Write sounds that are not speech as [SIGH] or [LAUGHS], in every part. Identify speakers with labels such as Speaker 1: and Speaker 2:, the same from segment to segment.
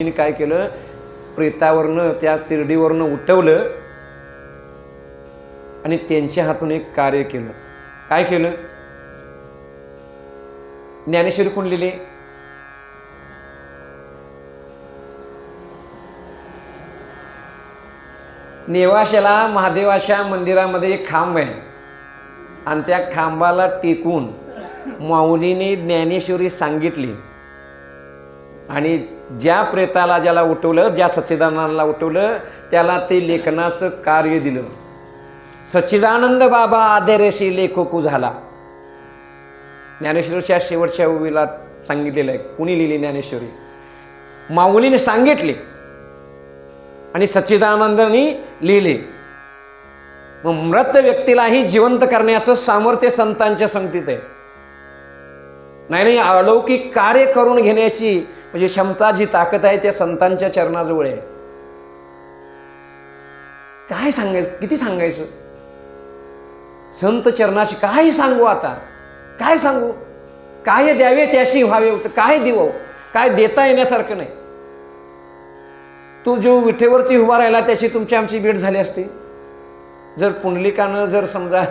Speaker 1: तिने काय केलं? प्रेतावरनं त्या तिरडीवरनं उठवलं आणि त्यांच्या हातून एक कार्य केलं. काय केलं? ज्ञानेश्वरी कोण लिहिले? नेवाशाला महादेवाच्या मंदिरामध्ये एक खांब आहे. आणि त्या खांबाला टेकून माऊलीने ज्ञानेश्वरी सांगितली. आणि ज्या प्रेताला ज्याला उठवलं ज्या सच्चिदानंदाला उठवलं त्याला ते लेखनाचं कार्य दिलं. सच्चिदानंद बाबा आदेरेशी लेखकू झाला. ज्ञानेश्वरीच्या शेवटच्या ओवीला सांगितलेलं आहे कुणी लिहिली ज्ञानेश्वरी? माऊलीने सांगितले आणि सच्चिदानंदांनी लिहिले. मग मृत व्यक्तीलाही जिवंत करण्याचं सामर्थ्य संतांच्या संगतीत आहे. नाही नाही अलौकिक कार्य करून घेण्याची म्हणजे क्षमता जी ताकद आहे त्या संतांच्या चरणाजवळ आहे. काय सांगायचं? किती सांगायचं? संत चरणाशी काय सांगू आता? काय सांगू? काय द्यावे त्याशी व्हावे? काय देऊ? काय देता येण्यासारखं नाही. तो जो विठेवरती उभा राहिला त्याची तुमची आमची भेट झाली असती. जर पुंडलिकानं जर समजा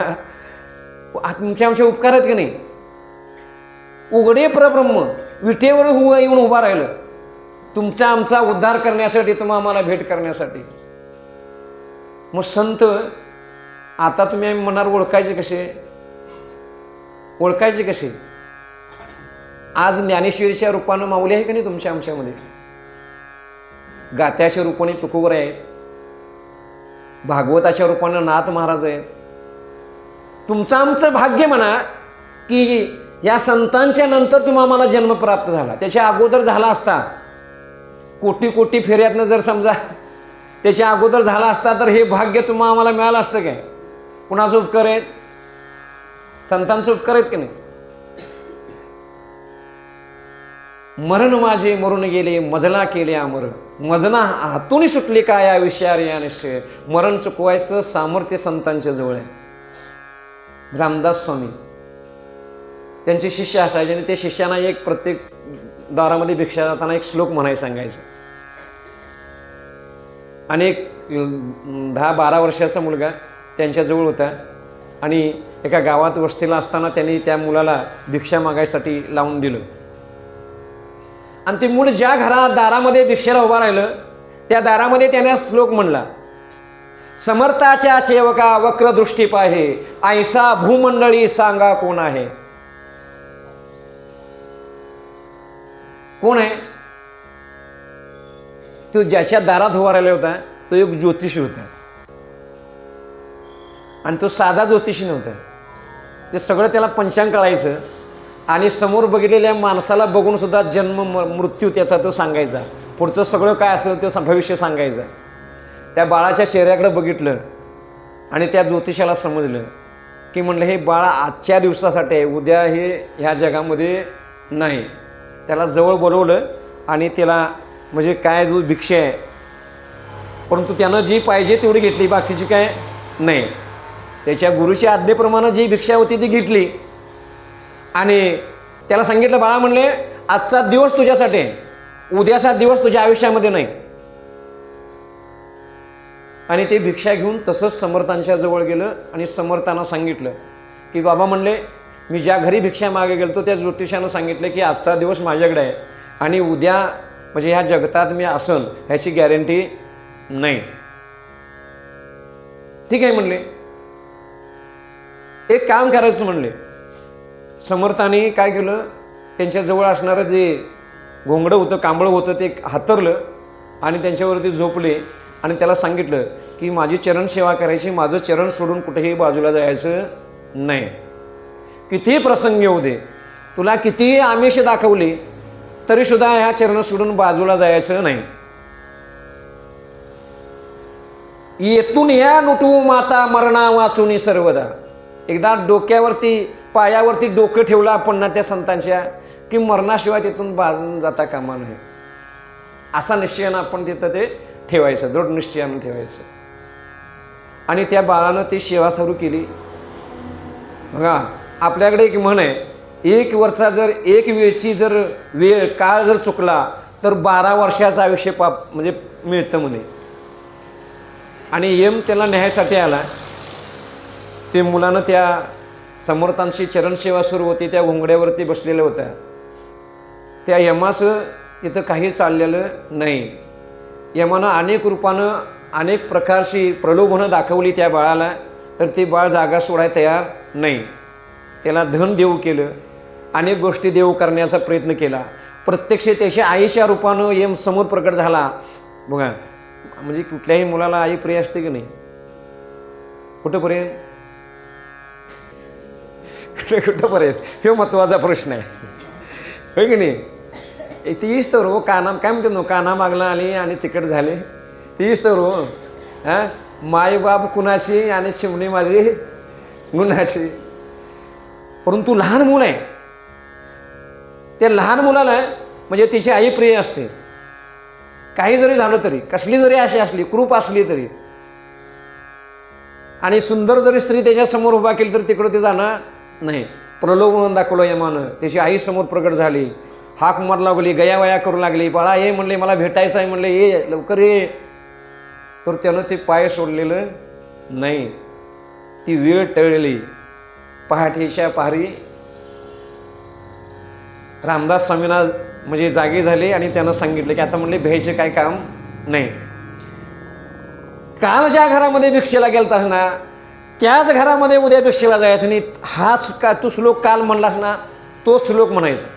Speaker 1: तुमच्या आमचे उपकार आहेत की नाही? उघडे परब्रह्म विटेवर हुवा येऊन उभा राहिलं. तुमचा आमचा उद्धार करण्यासाठी तुम्हा आम्हाला भेट करण्यासाठी. मग संत आता तुम्ही आम्ही मनावर ओळखायचे कसे? ओळखायचे कसे? आज ज्ञानेश्वरीच्या रूपानं माऊली आहे की नाही तुमच्या आमच्यामध्ये? गात्याच्या रूपाने तुकोबर आहेत. भागवताच्या रूपानं नाथ महाराज आहेत. तुमचं आमचं भाग्य म्हणा की या संतांच्या नंतर तुम्हा आम्हाला जन्म प्राप्त झाला. त्याच्या अगोदर झाला असता कोटी कोटी फेऱ्यातनं जर समजा त्याच्या अगोदर झाला असता तर हे भाग्य तुम्हा आम्हाला मिळालं असतं काय? कुणाचं उपकार आहेत? संतांचं उपकार आहेत की नाही? मरण माझे मरून गेले मजला केले अमर मजना हातून सुटली का या विषयार या निश्चय? मरण चुकवायचं सामर्थ्य संतांच्या जवळ आहे. रामदास स्वामी त्यांचे शिष्य असायचे आणि ते शिष्यांना एक प्रत्येक दारामध्ये भिक्षा जाताना एक श्लोक म्हणाय सांगायचं. आणि एक दहा बारा वर्षाचा मुलगा त्यांच्याजवळ होता. आणि एका गावात वस्तीला असताना त्यांनी त्या मुलाला भिक्षा मागायसाठी लावून दिलं. आणि ते मूल ज्या घरा दारामध्ये भिक्षेला उभा राहिलं त्या दारामध्ये त्याने श्लोक म्हणला. समर्थाच्या सेवका वक्रदृष्टी पाहे ऐसा भूमंडळी सांगा कोण आहे? कोण आहे? तो ज्याच्या दारात उभा राहिला होता तो एक ज्योतिषी होता. आणि तो साधा ज्योतिषी नव्हता. ते सगळं त्याला पंचांग कळायचं आणि समोर बघितलेल्या माणसाला बघून सुद्धा जन्म म- मृत्यू त्याचा तो सांगायचा. पुढचं सगळं काय असेल ते भविष्य सांगायचा. त्या बाळाच्या चेहऱ्याकडे बघितलं आणि त्या ज्योतिषाला समजलं की म्हणलं हे बाळ आजच्या दिवसासाठी आहे उद्या हे ह्या जगामध्ये नाही. त्याला जवळ बोलवलं आणि त्याला म्हणजे काय जो भिक्षा आहे परंतु त्यानं जी पाहिजे तेवढी घेतली बाकीची काय नाही. त्याच्या गुरुच्या आज्ञेप्रमाणे जी भिक्षा होती ती घेतली. आणि त्याला सांगितलं बाळा म्हणले आजचा दिवस तुझ्यासाठी उद्याचा दिवस तुझ्या आयुष्यामध्ये नाही. आणि ते भिक्षा घेऊन तसंच समर्थांच्या जवळ गेलं आणि समर्थांना सांगितलं की बाबा म्हणले मी ज्या घरी भिक्षा मागे गेलतो त्या ज्योतिषानं सांगितलं की आजचा दिवस माझ्याकडे आहे. आणि उद्या म्हणजे ह्या जगतात मी असन ह्याची गॅरंटी नाही. ठीक आहे म्हणले. एक काम करायचं म्हणले. समर्थाने काय केलं? त्यांच्याजवळ असणारं जे घोंगडं होतं कांबळं होतं ते हातरलं आणि त्यांच्यावरती झोपले. आणि त्याला सांगितलं की माझी चरण सेवा करायची माझं चरण सोडून कुठेही बाजूला जायचं नाही. कितीही प्रसंग येऊ दे तुला कितीही आमिष दाखवली तरीसुद्धा ह्या चरण सोडून बाजूला जायचं नाही. येथून या नुटू माता मरणा वाचून सर्वदा. एकदा डोक्यावरती पायावरती डोकं ठेवलं आपण ना त्या संतांच्या की मरणाशिवाय तिथून बाजून जाता कामा नये. असा निश्चयानं आपण तिथं ते ठेवायचं दृढ निश्चयानं ठेवायचं. आणि त्या बाळानं ती सेवा सुरू केली. बघा आपल्याकडे एक म्हण आहे एक वर्षा जर एक वेळची जर वेळ काळ जर चुकला तर बारा वर्षाचं आयुष्य पाप म्हणजे मिळतं म्हणे. आणि यम त्याला न्यायासाठी आला. ते मुलानं त्या समर्थांशी चरणसेवा सुरू होती त्या घोंगड्यावरती बसलेल्या होत्या. त्या यमाचं तिथं काही चाललेलं नाही. यमानं अनेक रूपानं अनेक प्रकारची प्रलोभनं दाखवली त्या बाळाला तर ते बाळ जागा सोडायला तयार नाही. त्याला धन देऊ केलं अनेक गोष्टी देऊ करण्याचा प्रयत्न केला. प्रत्यक्ष त्याच्या आईच्या रूपानं यम समोर प्रकट झाला. बघा म्हणजे कुठल्याही मुलाला आई प्रिय असते की नाही? कुठंपर्यंत? कुठे कुठंपर्यंत? हे महत्त्वाचा प्रश्न आहे. होय की नाही? तीच तर हो काना काय म्हणते नो काना मागला आली आणि तिकट झाले. तीच तर हो. हां? मायबाप कुणाशी आणि चिमणी माझी? गुणाची परंतु लहान मुलं आहे. त्या लहान मुलाला म्हणजे तिची आई प्रिय असते. काही जरी झालं तरी कसली जरी अशी असली कृप असली तरी आणि सुंदर जरी स्त्री त्याच्यासमोर उभा केली तर तिकडं ते जाणार नाही. प्रलोभ म्हणून दाखवलं यमानं त्याची आई समोर प्रकट झाली. हाक मार लागली गयावया करू लागली. बाळा ये म्हणले मला भेटायचं आहे म्हणले ये लवकर ये. तर त्यानं ते पाय सोडलेलं नाही. ती वेळ टळली. पहाटेच्या पहारी रामदास स्वामींना म्हणजे जागे झाले आणि त्यानं सांगितलं की आता म्हणले भ्यायचे काय काम नाही. काल ज्या घरामध्ये भिक्षेला गेलतास ना त्याच घरामध्ये उद्या भिक्षेला जायचं आणि हाच का तू श्लोक काल म्हणलास ना तो श्लोक म्हणायचा.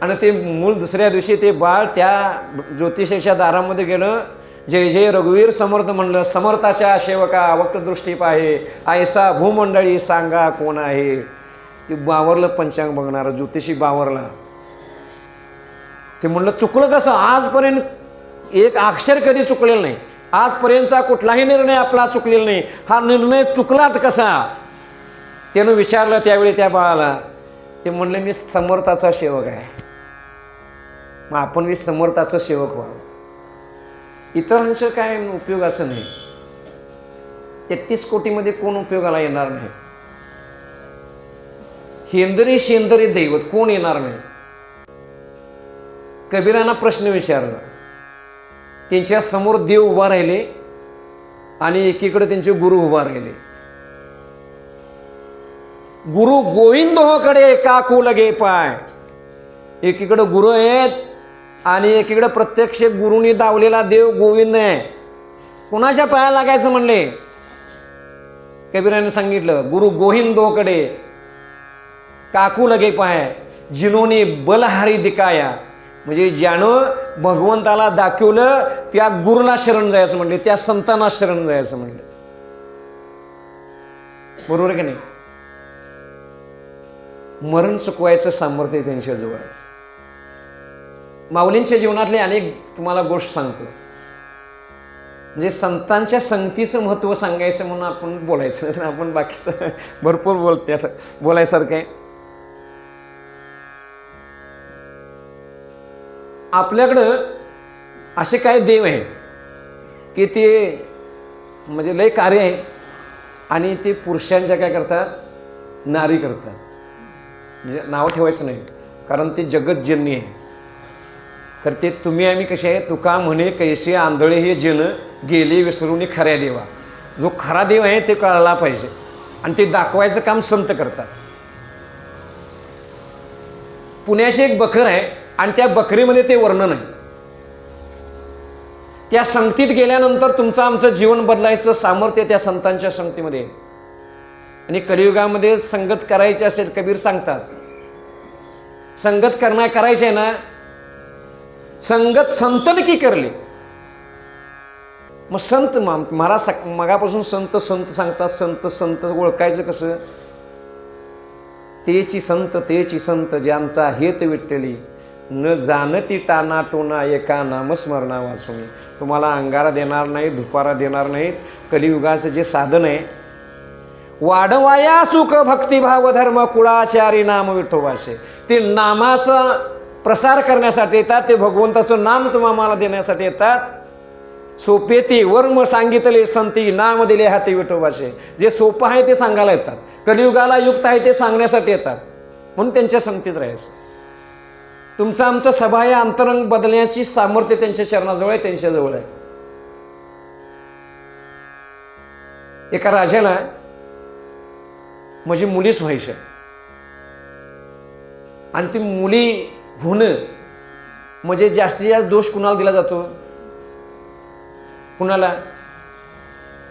Speaker 1: आणि ते मूल दुसऱ्या दिवशी ते बाळ त्या ज्योतिषाच्या दारामध्ये गेलं जय जय रघुवीर समर्थ म्हणलं समर्थाच्या सेवका वक्रदृष्टी पाहे. आयसा भूमंडळी सांगा कोण आहे? ते बावरलं पंचांग बघणार ज्योतिषी बावरला. ते म्हणलं चुकलं कसं? आजपर्यंत एक अक्षर कधी चुकलेलं नाही. आजपर्यंतचा कुठलाही निर्णय आपला चुकलेला नाही. हा निर्णय चुकलाच कसा? त्यानं विचारलं त्यावेळी त्या बाळाला. ते म्हणले मी समर्थाचा सेवक आहे. मग आपण मी समर्थाचं सेवक व्हावं. इतरांचं काय उपयोगाचं नाही. तेहतीस कोटीमध्ये कोण उपयोगाला येणार नाही. हेंदरी शेंदरी दैवत कोण येणार नाही. कबीरांना प्रश्न विचारला त्यांच्यासमोर देव उभा राहिले आणि एकीकडे त्यांचे गुरु उभा राहिले. गुरु गोविंदोकडे हो काकू लगे पाय. एकीकडे गुरु आहेत आणि एकीकडं प्रत्यक्ष गुरुनी दावलेला देव गोविंद आहे. कुणाच्या पाया लागायचं म्हणले? कबीराने सांगितलं गुरु गोविंदोकडे. काकू लगे पाय जिनोने बलहारी दिकाया म्हणजे ज्यानं भगवंताला दाखवलं त्या गुरुला शरण जायचं म्हणले त्या संतांना शरण जायचं म्हणले. बरोबर की नाही? मरण चुकवायचं सामर्थ्य त्यांच्याजवळ. माऊलींच्या जीवनातले अनेक तुम्हाला गोष्ट सांगतो. म्हणजे संतांच्या संगतीचं महत्त्व सांगायचं म्हणून आपण बोलायचं नाही तर आपण बाकीचं [LAUGHS] भरपूर बोलते असं बोलायसारखं आहे. आपल्याकडं असे काय देव आहेत की ते म्हणजे लय कार्य आहे आणि ते पुरुषांच्या काय करतात? नारी करतात. म्हणजे नाव ठेवायचं नाही कारण ते जगतजननी आहे तर ते तुम्ही आम्ही कसे आहे तुका म्हणे कैसे आंधळे हे जन गेले विसरून खऱ्या देवा. जो खरा देव आहे ते कळला पाहिजे. आणि ते दाखवायचं काम संत करतात. पुण्याशी एक बकर आहे आणि त्या बकरीमध्ये ते वर्णन आहे त्या संगतीत गेल्यानंतर तुमचं आमचं जीवन बदलायचं सामर्थ्य त्या संतांच्या संगतीमध्ये आहे. आणि कलियुगामध्ये संगत करायची असेल कबीर सांगतात. संगत करणं करायचे ना संगत संतन की करले. मग संत मला सक मगापासून संत संत सांगतात संत संत ओळखायचं कसं? तेची संत तेची संत ज्यांचा हेत विठ्ठली. न जाणती टाना टोना एका नामस्मरणा वाचून. तुम्हाला अंगारा देणार नाही धुपारा देणार नाहीत. कलियुगाचं जे साधन आहे वाढवाया सुख भक्तिभाव धर्म कुळाचारी नाम विठोबाचे. ते नामाचा प्रसार करण्यासाठी येतात ते भगवंताचं नाम तुम्हाला देण्यासाठी येतात. सोपे ते वर्म सांगितले संती नाम दिले हाती विठोबाचे. जे सोपं आहे ते सांगायला येतात. कलियुगाला युक्त आहे ते सांगण्यासाठी येतात. म्हणून त्यांच्या संगतीत राहायचं. तुमचं आमचं सभा या अंतरंग बदलण्याची सामर्थ्य त्यांच्या चरणाजवळ आहे त्यांच्याजवळ आहे. एका राजाला माझी मुलीच व्हायची आणि ती मुली होणं म्हणजे जास्तीत जास्त दोष कुणाला दिला जातो? कुणाला?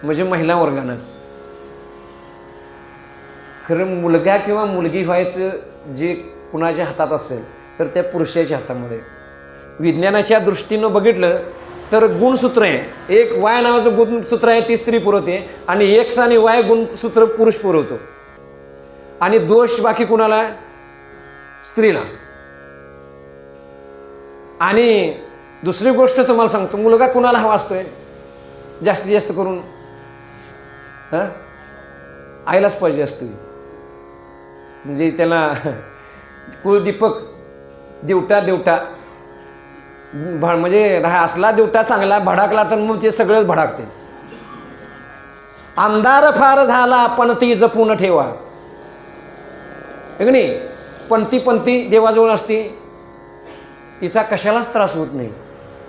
Speaker 1: म्हणजे महिला वर्गानंच. खरं मुलगा किंवा मुलगी व्हायचं जे कुणाच्या हातात असेल तर त्या पुरुषाच्या हातामध्ये. विज्ञानाच्या दृष्टीनं बघितलं तर गुणसूत्र आहे. एक वाय नावाचं गुणसूत्र आहे ती स्त्री पुरवते. आणि एक्स आणि वाय गुणसूत्र पुरुष पुरवतो. आणि दोष बाकी कुणाला? स्त्रीला. आणि दुसरी गोष्ट तुम्हाला सांगतो मुलगा कुणाला हवा असतोय? जास्तीत जास्त करून हां? आईलाच पाहिजे असतो म्हणजे त्याला कुलदीपक दिवटा देवटा भा म्हणजे राहा असला देवटा चांगला भडाकला तर मग ते सगळंच भडाकते. अंधार फार झाला पण ती जपून ठेवा. है की नाही? पंथी पंथी देवाजवळ असते. तिचा कशालाच त्रास होत नाही.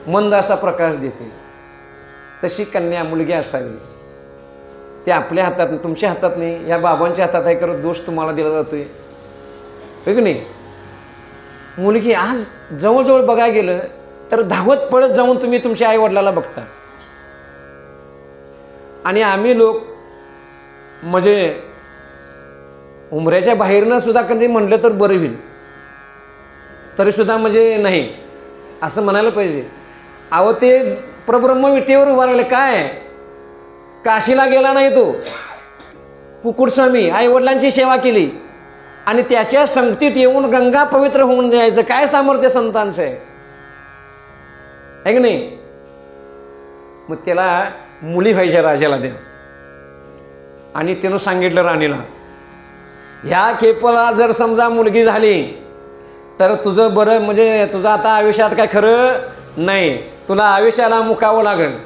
Speaker 1: मंद असा प्रकाश देते. तशी कन्या मुलगी असावी. ते आपल्या हातात तुमच्या हातात नाही या बाबांच्या हातात आहे करत दोष तुम्हाला दिला जातोय. है की नाही? मुलगी आज जवळजवळ बघायला गेलं तर धावत पळत जाऊन तुम्ही तुमच्या आईवडिलाला बघता. आणि आम्ही लोक म्हणजे उमऱ्याच्या बाहेरनं सुद्धा कधी म्हणलं तर बरं होईल. तरीसुद्धा म्हणजे नाही. असं म्हणायला पाहिजे. अहो ते प्रब्रह्म विटेवर उभा राहिले काय? काशीला गेला नाही तो. कुकुटस्वामी आई वडिलांची सेवा केली. आणि त्याच्या संगतीत येऊन गंगा पवित्र होऊन जायचं काय सामर्थ्य संतांचं आहे? आहे की नाही? मग त्याला मुली व्हायच्या राजाला द्या. आणि त्यानं सांगितलं राणीला ह्या खेपला जर समजा मुलगी झाली तर तुझं बरं म्हणजे तुझं आता आयुष्यात काय खरं नाही. तुला आयुष्याला मुकावं लागेल.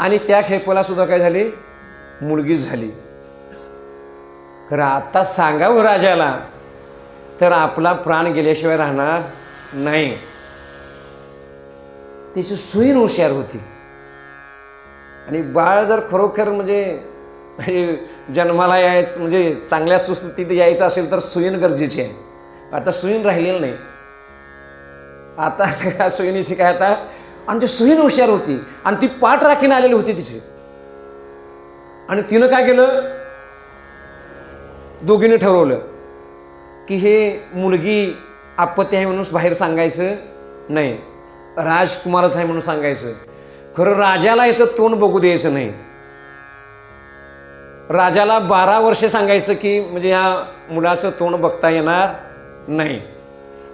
Speaker 1: आणि त्या खेपाला सुद्धा काय झाली? मुलगीच झाली. खरं आता सांगावं राजाला तर आपला प्राण गेल्याशिवाय राहणार नाही. तिची सुईन हुशार होती. आणि बाळ जर खरोखर म्हणजे हे जन्माला यायचं म्हणजे चांगल्या सुस्थितीत यायचं असेल तर सुईन गरजेची आहे. आता सुईन राहिलेलं नाही. आता सगळ्या सुईनीची काय आता आणि ती सुईन हुशार होती आणि ती पाठ राखीने आलेली होती तिची आणि तिनं काय केलं? दोघींनी ठरवलं की हे मुलगी आपत्ती आहे म्हणून बाहेर सांगायचं नाही. राजकुमारच आहे म्हणून सांगायचं. खरं राजाला याचं तोंड बघू द्यायचं नाही. राजाला बारा वर्षे सांगायचं की म्हणजे ह्या मुलाचं तोंड बघता येणार नाही.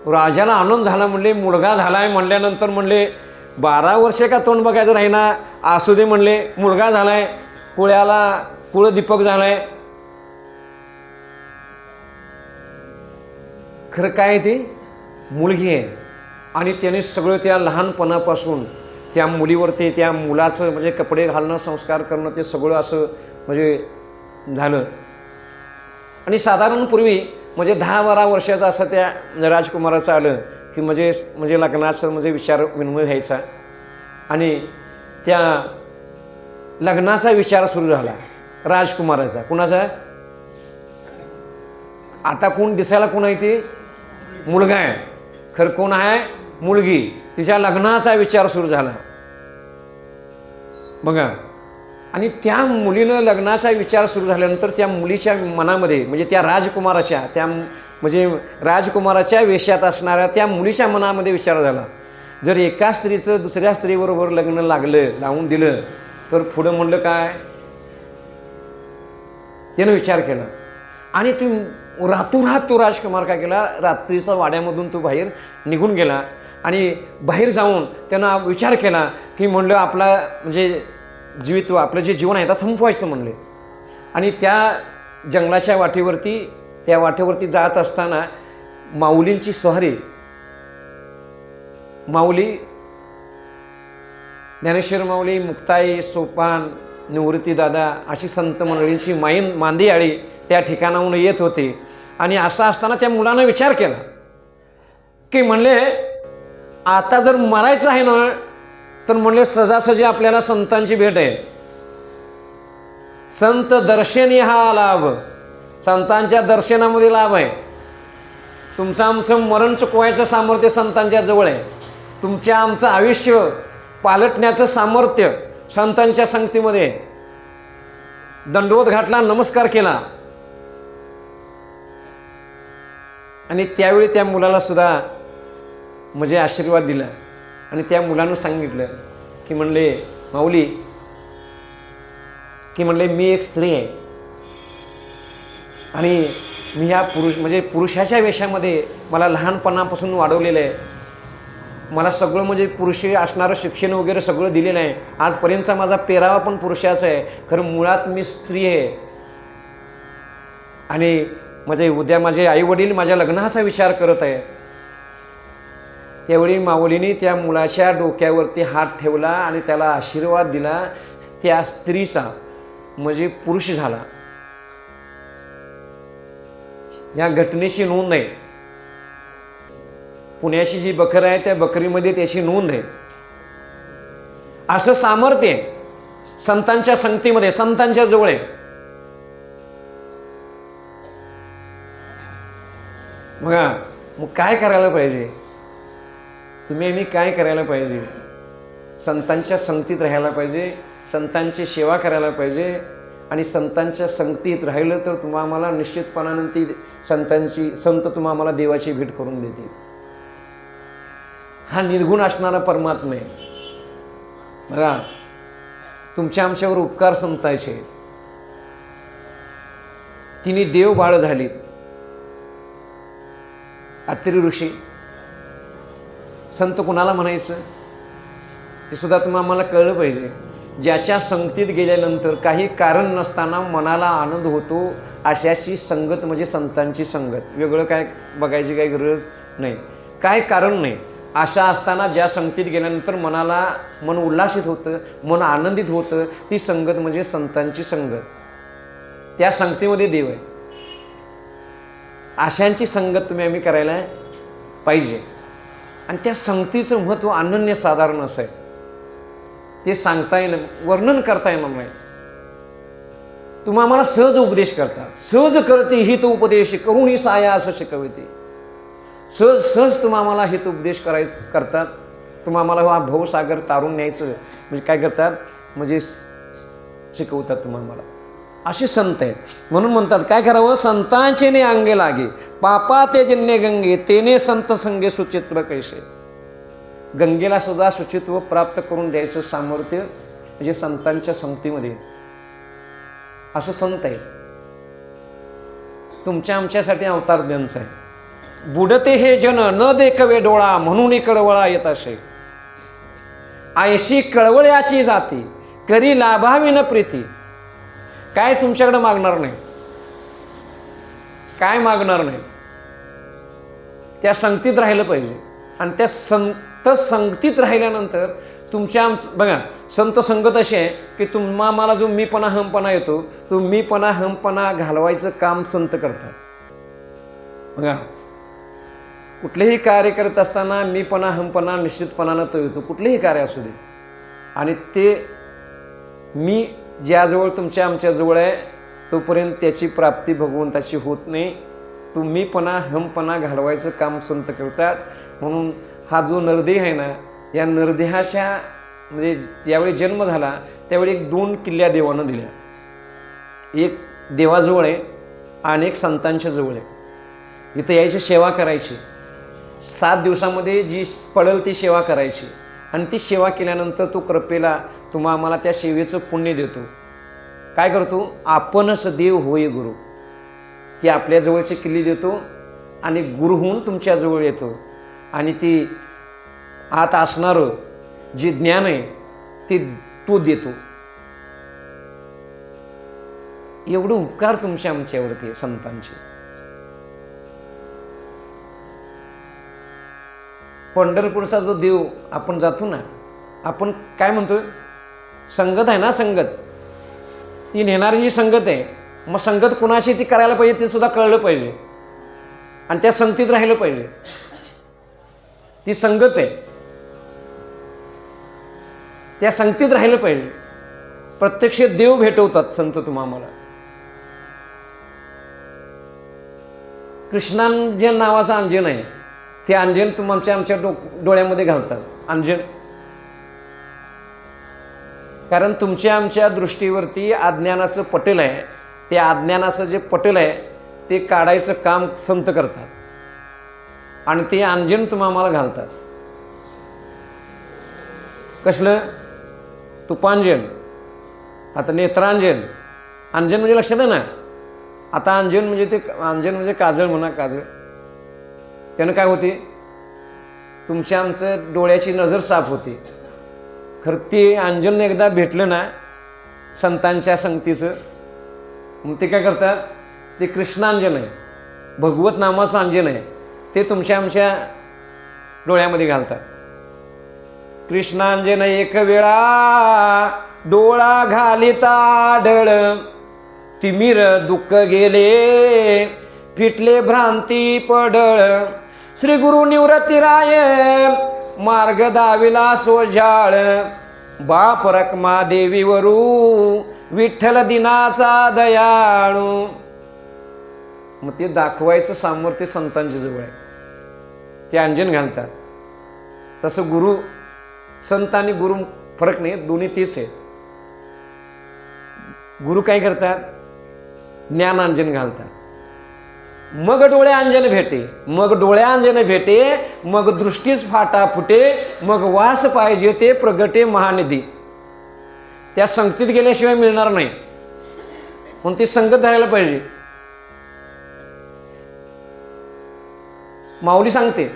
Speaker 1: राजाला आनंद झाला म्हणले मुलगा झाला आहे म्हणल्यानंतर म्हणले बारा वर्षे का तोंड बघायचं राहीना असू दे म्हणले मुलगा झाला आहे कुळ्याला कुळ दीपक झाला आहे खरं काय आहे ती? मुलगी आहे. आणि त्याने सगळं त्या लहानपणापासून त्या मुलीवरती त्या मुलाचं म्हणजे कपडे घालणं संस्कार करणं ते सगळं असं म्हणजे झालं. आणि साधारण पूर्वी म्हणजे दहा बारा वर्षाचं असं त्या राजकुमाराचं आलं की म्हणजे म्हणजे लग्नाचं म्हणजे विचार विनिमय व्हायचा. आणि त्या लग्नाचा विचार सुरू झाला राजकुमाराचा. कुणाचा? आता कोण दिसायला कोण आहे ती? मुलगा आहे. खरं कोण आहे? मुलगी. तिच्या लग्नाचा विचार सुरू झाला. बघा. आणि त्या मुलीनं लग्नाचा विचार सुरू झाल्यानंतर त्या मुलीच्या मनामध्ये म्हणजे त्या राजकुमाराच्या त्या म्हणजे राजकुमाराच्या वेशात असणाऱ्या त्या मुलीच्या मनामध्ये विचार झाला. जर एका स्त्रीचं दुसऱ्या स्त्रीबरोबर लग्न लागलं लावून दिलं तर पुढं म्हणलं काय? त्यानं विचार केला. आणि तू रातोरात तो राजकुमार काय केला? रात्रीचा वाड्यामधून तो बाहेर निघून गेला आणि बाहेर जाऊन त्यांना विचार केला की म्हणलं आपला म्हणजे जीवित आपलं जे जीवन आहे ते संपवायचं म्हणले. आणि त्या जंगलाच्या वाटेवरती त्या वाटेवरती जात असताना माऊलींची स्वारी माऊली ज्ञानेश्वर माऊली मुक्ताई सोपान निवृत्तीदादा अशी संत मंडळींची माईन मांदी आळी त्या ठिकाणाहून येत होते. आणि असं असताना त्या मुलानं विचार केला की म्हणले आता जर मरायचं आहे ना तर म्हणले सजासजी आपल्याला संतांची भेट आहे. संत दर्शनी हा लाभ. संतांच्या दर्शनामध्ये लाभ आहे. तुमचं आमचं मरण चुकवायचं सामर्थ्य संतांच्या जवळ आहे. तुमच्या आमचं आयुष्य पालटण्याचं सामर्थ्य संतांच्या संगतीमध्ये आहे. दंडवत घाटला नमस्कार केला. आणि त्यावेळी त्या मुलाला सुद्धा म्हणजे आशीर्वाद दिला. आणि त्या मुलानं सांगितलं की म्हणले माऊली की म्हणले मी एक स्त्री आहे. आणि मी ह्या पुरुष म्हणजे पुरुषाच्या वेशामध्ये मला लहानपणापासून वाढवलेलं आहे. मला सगळं म्हणजे पुरुषी असणारं शिक्षण वगैरे सगळं दिलेलं आहे. आजपर्यंतचा माझा पेरावा पण पुरुषाचा आहे. खरं मुळात मी स्त्री आहे. आणि म्हणजे उद्या माझे आईवडील माझ्या लग्नाचा विचार करत आहे त्यावेळी माऊलीने त्या मुलाच्या डोक्यावरती हात ठेवला आणि त्याला आशीर्वाद दिला. त्या स्त्रीचा म्हणजे पुरुष झाला. या घटनेची नोंद आहे. पुण्याची जी बकर आहे त्या बकरीमध्ये त्याची नोंद आहे. असं सामर्थ्य संतांच्या संगतीमध्ये संतांच्या जवळ आहे. बघा मग काय करायला पाहिजे? तुम्ही आम्ही काय करायला पाहिजे? संतांच्या संगतीत राहायला पाहिजे संतांची सेवा करायला पाहिजे आणि संतांच्या संगतीत राहिलं तर तुम्हा आम्हाला निश्चितपणानं ती संतांची संत तुम्हा आम्हाला देवाची भेट करून देतील. हा निर्गुण असणारा परमात्मा आहे. बघा तुमच्या आमच्यावर उपकार संतायचे तिने देव बाळ झालीत. अत्रि ऋषी संत कुणाला म्हणायचं? हे सुद्धा तुम्ही आम्हाला कळलं पाहिजे. ज्याच्या संगतीत गेल्यानंतर काही कारण नसताना मनाला आनंद होतो अशाची संगत म्हणजे संतांची संगत. वेगळं काय बघायची काही गरज नाही. काय कारण नाही. अशा असताना ज्या संगतीत गेल्यानंतर मनाला मन उल्हासित होतं मन आनंदित होतं ती संगत म्हणजे संतांची संगत. त्या संगतीमध्ये देव आहे. अशांची संगत तुम्ही आम्ही करायला पाहिजे. आणि त्या संगतीचं महत्त्व अनन्यसाधारण असं आहे. ते सांगता येणं वर्णन करता येणार नाही. तुम्ही आम्हाला सहज उपदेश करतात. सहज करते हित उपदेश करून ही साया असं शिकवते. सहज सहज तुम्ही आम्हाला हित उपदेश करायचं करतात. तुम्ही आम्हाला हा भवसागर तारून न्यायचं म्हणजे काय करतात? म्हणजे शिकवतात तुम्हाला असे संत आहेत. म्हणून म्हणतात काय करावं? संतांचे ने अंगे लागे. पापा ते जन्य गंगे तेने संत संगे सुचित्व कैसे? गंगेला सुद्धा शुचित्व प्राप्त करून द्यायचं सामर्थ्य म्हणजे संतांच्या संगतीमध्ये असं संत आहे तुमच्या आमच्यासाठी अवतार द्यांचा आहे बुडते हे जन न देखवे डोळा म्हणून कळवळा येत असे. आयशी कळवळ्याची जाती करी लाभावी न प्रीती. काय तुमच्याकडे मागणार नाही? काय मागणार नाही? त्या संगतीत राहिलं पाहिजे. आणि त्या संत संगतीत राहिल्यानंतर तुमच्या आमचं बघा संत संगत अशी आहे की तुम्हा मला जो मीपणा हमपणा येतो तो मीपणा हमपणा घालवायचं काम संत करतात. बघा कुठलेही कार्य करत असताना मीपणा हमपणा निश्चितपणानं तो येतो. कुठलेही कार्य असू दे. आणि ते मी ज्याजवळ तुमच्या आमच्याजवळ आहे तोपर्यंत त्याची प्राप्ती भगवंताची होत नाही. तुम्हीपणा हमपणा घालवायचं काम संत करतात. म्हणून हा जो नरदेह आहे ना या नरदेहाच्या म्हणजे ज्यावेळी जन्म झाला त्यावेळी एक दोन किल्ल्या देवानं दिल्या. एक देवाजवळ आहे आणि एक संतांच्या जवळ आहे. इथं यायची सेवा करायची. सात दिवसामध्ये जी पडेल ती सेवा करायची. आणि ती सेवा केल्यानंतर तो कृपेला तुम्हा आम्हाला त्या सेवेचं पुण्य देतो. काय करतो? आपणच देव होय गुरु. ती आपल्याजवळची किल्ली देतो आणि गुरुहून तुमच्याजवळ येतो. आणि ती आत असणारं जे ज्ञान आहे ते तो देतो. एवढं उपकार तुमच्या आमच्यावरती संतांचे. पंढरपूरचा जो देव आपण जातो ना आपण काय म्हणतोय? संगत आहे ना संगत? ती नेणारी जी संगत आहे मग संगत कुणाची ती करायला पाहिजे ते सुद्धा कळलं पाहिजे. आणि त्या संगतीत राहिलं पाहिजे. ती संगत आहे. त्या संगतीत राहिलं पाहिजे. प्रत्यक्ष देव भेटवतात संत तुम्हाला कृष्णांजन नावाचा अंजन आहे. ते अंजन तुमच्या आमच्या डो डोळ्यामध्ये घालतात. अंजन. कारण तुमच्या आमच्या दृष्टीवरती अज्ञानाचं पटेल आहे. ते अज्ञानाचं जे पटेल आहे ते काढायचं काम संत करतात. आणि ते अंजन तुम्हाला घालतात. कसलं? तुपांजन. आता नेत्रांजन. अंजन म्हणजे लक्षात आहे ना? आता अंजन म्हणजे ते अंजन म्हणजे काजळ म्हणा काजळ. त्यानं काय होते? तुमच्या आमचं डोळ्याची नजर साफ होते. खरं ते अंजन एकदा भेटलं ना संतांच्या संगतीचं मग ते काय करतात? ते कृष्णांजन आहे भगवत नामाचं अंजन आहे ते तुमच्या आमच्या डोळ्यामध्ये घालतात. कृष्णांजन एक वेळा डोळा घालिता डळ तिमिर दुःख गेले फिटले भ्रांती पडळ श्री गुरु निवृत्तीराय मार्ग दाविला सोझाळ बाप रकमा देवीवरू विठ्ठल दिनाचा दयाळू. मग ते दाखवायचं सामर्थ्य संतांच्या जवळ आहे. ते अंजन घालतात. तसं गुरु संत आणि गुरु फरक नाही दोन्ही तेच आहे गुरु काय करतात? ज्ञान अंजन घालतात. मग डोळे अंजन भेटे मग डोळ्या अंजन भेटे मग दृष्टीच फाटा फुटे मग वास पाहिजे ते प्रगटे महानिधी. त्या संगतीत गेल्याशिवाय मिळणार नाही. म्हणून ती संगत धरायला पाहिजे. माऊली सांगते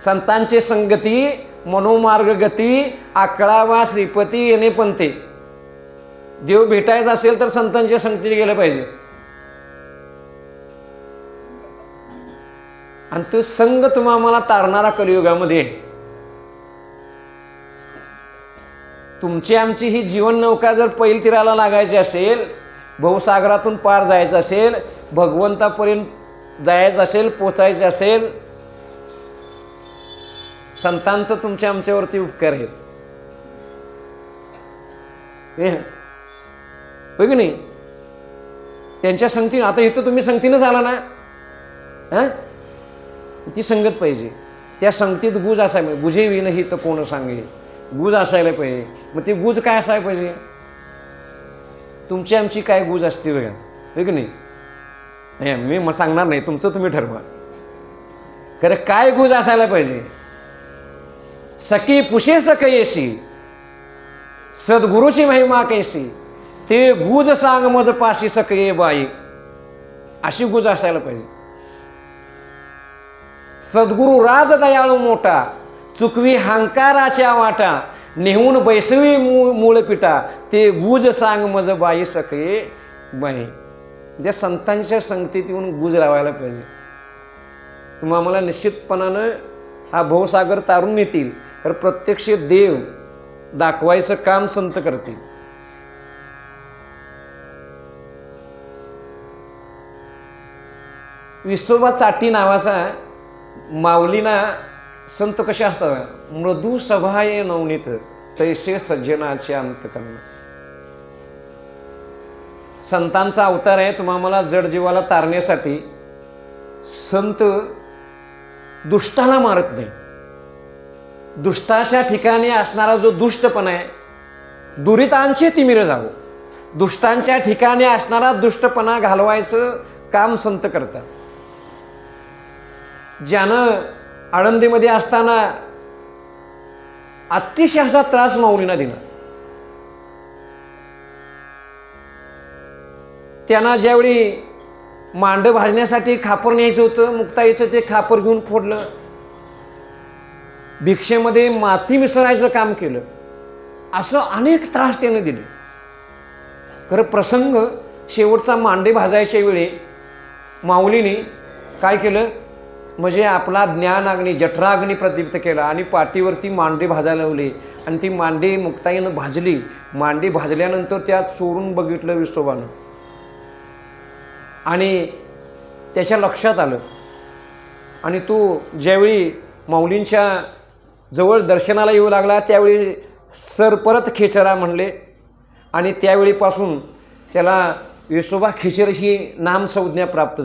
Speaker 1: संतांचे संगती मनोमार्ग गती आकळावा श्रीपती येणे पंते देव भेटायचा असेल तर संतांच्या संगतीत गेलं पाहिजे. आणि तो संघ आम्हाला तारणारा कलियुगामध्ये. तुमची आमची ही जीवन नौका जर पैल तीराला लागायची असेल भवसागरातून पार जायचं असेल भगवंतापर्यंत जायचं असेल पोचायचे असेल संतांचं तुमच्या आमच्यावरती उपकार आहेत. हे, होय की नाही? त्यांच्या संगतीनं आता इथं तुम्ही संगतीनंच आला ना? हां? ती संगत पाहिजे. त्या संगतीत गुज असायला पाहिजे. गुजे विन ही तर कोण सांगे गुज असायला पाहिजे. मग ती गुज काय असायला पाहिजे? तुमची आमची काय गुज असते बघा. हे की नाही? नाही मी मग सांगणार नाही. तुमचं तुम्ही ठरवा. खरं काय गुज असायला पाहिजे? सखी पुशे सकयेशी सद्गुरूची महिमा कैसी? ते गुज सांग मज पाशी सकये बाई. अशी गुज असायला पाहिजे. सद्गुरू राज दयाळू मोठा चुकवी हंकाराच्या वाटा नेहून बैसवी मूळ मूळ पिटा ते गुज सांग मज बाई सखे बाई त्या संतांच्या संगतीत येऊन गुज लावायला पाहिजे. तुम्हा आम्हाला निश्चितपणानं हा भवसागर तारून नेतील तर प्रत्यक्ष देव दाखवायचं काम संत करतील. विसोबा चाटी नावाचा माऊलीना संत कसे असतात? मृदू सभाये नवनीत तैसे सज्जनाचे अंत करणं. संतांचा अवतार आहे तुम्हा मला जड जीवाला तारण्यासाठी. संत दुष्टाला मारत नाही. दुष्टाच्या ठिकाणी असणारा जो दुष्टपणा आहे दुरितांचे तिमिर जावं. दुष्टांच्या ठिकाणी असणारा दुष्टपणा घालवायचं काम संत करतात. ज्यानं आळंदीमध्ये असताना अतिशय असा त्रास माऊलीना दिला. त्यांना ज्यावेळी मांड भाजण्यासाठी खापर न्यायचं होतं मुक्ताईचं ते खापर घेऊन फोडलं भिक्षेमध्ये माती मिसळायचं काम केलं असं अनेक त्रास त्यानं दिले. खरं प्रसंग शेवटचा मांडे भाजायच्या वेळी माऊलीने काय केलं? म्हणजे आपला ज्ञानाग्नी जठराग्नी प्रदीप्त केला आणि पाठीवरती मांडे भाजायला लावली. आणि ती मांडी मुक्ताईनं भाजली. मांडी भाजल्यानंतर त्यात चोरून बघितलं विसोबानं आणि त्याच्या लक्षात आलं. आणि तो ज्यावेळी माऊलींच्या जवळ दर्शनाला येऊ लागला त्यावेळी सर परत खेचरा म्हणले. आणि त्यावेळीपासून त्याला विसोबा खेचर ही नामसंज्ञा प्राप्त